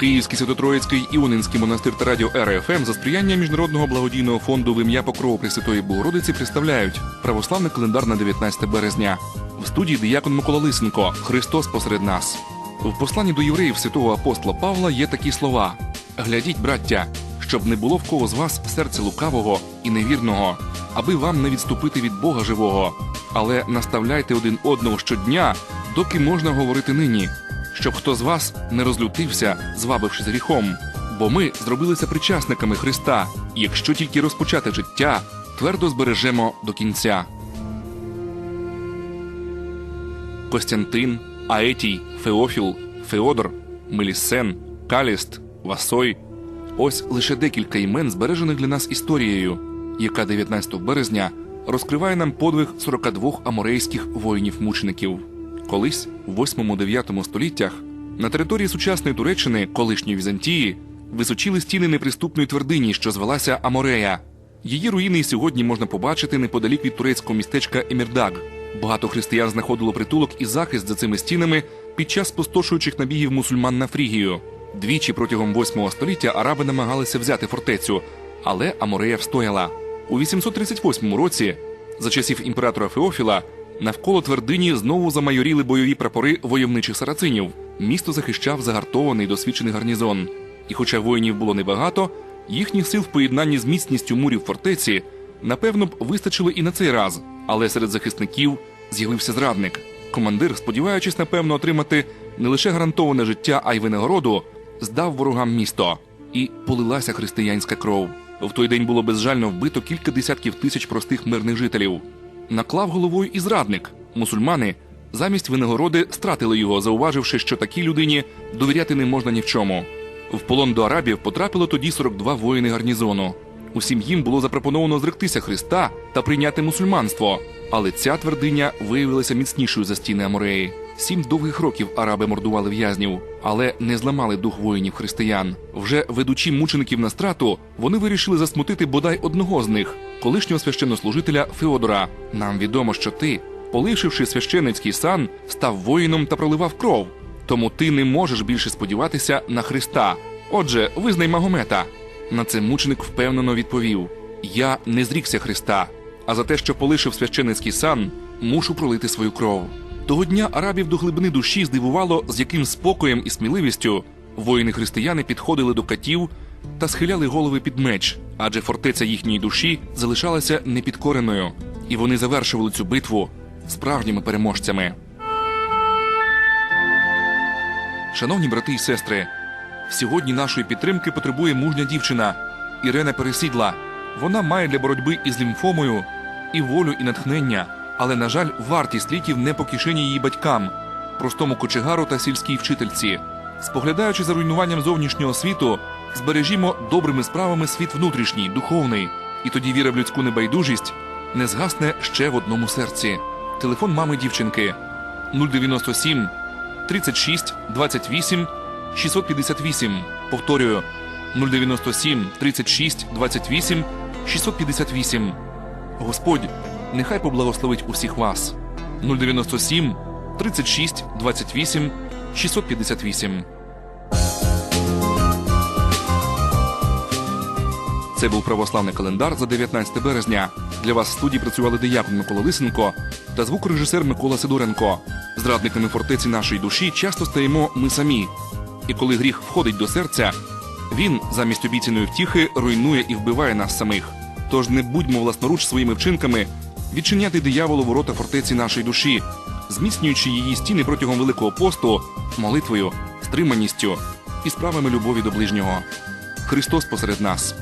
Київський Свято-Троїцький Іонинський монастир та радіо РФМ за сприяння Міжнародного благодійного фонду в ім'я Покрову Пресвятої Богородиці представляють православний календар на 19 березня. В студії диякон Микола Лисенко Христос посеред нас. В посланні до євреїв святого апостола Павла є такі слова: Глядіть, браття, щоб не було в кого з вас серця лукавого і невірного, аби вам не відступити від Бога живого. Але наставляйте один одного щодня, доки можна говорити нині, щоб хто з вас не розлютився, звабившись гріхом. Бо ми зробилися причасниками Христа, і якщо тільки розпочати життя, твердо збережемо до кінця. Костянтин, Аетій, Феофіл, Феодор, Мелісен, Каліст, Васой. Ось лише декілька імен, збережених для нас історією, яка 19 березня розкриває нам подвиг 42 аморейських воїнів-мучеників. Колись, у 8-9 століттях, на території сучасної Туреччини, колишньої Візантії, височили стіни неприступної твердині, що звелася Аморея. Її руїни і сьогодні можна побачити неподалік від турецького містечка Емірдаг. Багато християн знаходило притулок і захист за цими стінами під час спустошуючих набігів мусульман на Фрігію. Двічі протягом 8 століття араби намагалися взяти фортецю, але Аморея встояла. У 838 році, за часів імператора Феофіла, навколо твердині знову замайоріли бойові прапори войовничих сарацинів. Місто захищав загартований досвідчений гарнізон. І хоча воїнів було небагато, їхніх сил в поєднанні з міцністю мурів фортеці напевно б вистачило і на цей раз. Але серед захисників з'явився зрадник. Командир, сподіваючись, напевно, отримати не лише гарантоване життя, а й винагороду, здав ворогам місто. І полилася християнська кров. В той день було безжально вбито кілька десятків тисяч простих мирних жителів. Наклав головою і зрадник. Мусульмани замість винагороди стратили його, зауваживши, що такій людині довіряти не можна ні в чому. В полон до арабів потрапило тоді 42 воїни гарнізону. Усім їм було запропоновано зректися Христа та прийняти мусульманство. Але ця твердиня виявилася міцнішою за стіни Амореї. Сім довгих років араби мордували в'язнів, але не зламали дух воїнів християн. Вже ведучи мучеників на страту, вони вирішили засмутити бодай одного з них, колишнього священнослужителя Феодора. Нам відомо, що ти, полишивши священицький сан, став воїном та проливав кров. Тому ти не можеш більше сподіватися на Христа. Отже, визнай Магомета. На це мученик впевнено відповів: Я не зрікся Христа, а за те, що полишив священицький сан, мушу пролити свою кров. Того дня арабів до глибини душі здивувало, з яким спокоєм і сміливістю воїни християни підходили до катів та схиляли голови під меч, адже фортеця їхньої душі залишалася непідкореною, і вони завершували цю битву справжніми переможцями. Шановні брати і сестри, сьогодні нашої підтримки потребує мужня дівчина Ірена Пересідла. Вона має для боротьби із лімфомою і волю, і натхнення, але, на жаль, вартість ліків не по кишені її батькам, простому кочегару та сільській вчительці. Споглядаючи за руйнуванням зовнішнього світу, збережімо добрими справами світ внутрішній, духовний, і тоді віра в людську небайдужість не згасне ще в одному серці. Телефон мами дівчинки 097 36 28 658. Повторюю 097 36 28 658. Господь, нехай поблагословить усіх вас. 097 36 28 658. Це був православний календар за 19 березня. Для вас в студії працювали диякон Микола Лисенко та звукорежисер Микола Сидоренко. Зрадниками фортеці нашої душі часто стаємо ми самі. І коли гріх входить до серця, він замість обіцяної втіхи руйнує і вбиває нас самих. Тож не будьмо власноруч своїми вчинками відчиняти дияволу ворота фортеці нашої душі, зміцнюючи її стіни протягом великого посту, молитвою, стриманістю і справами любові до ближнього. Христос посеред нас.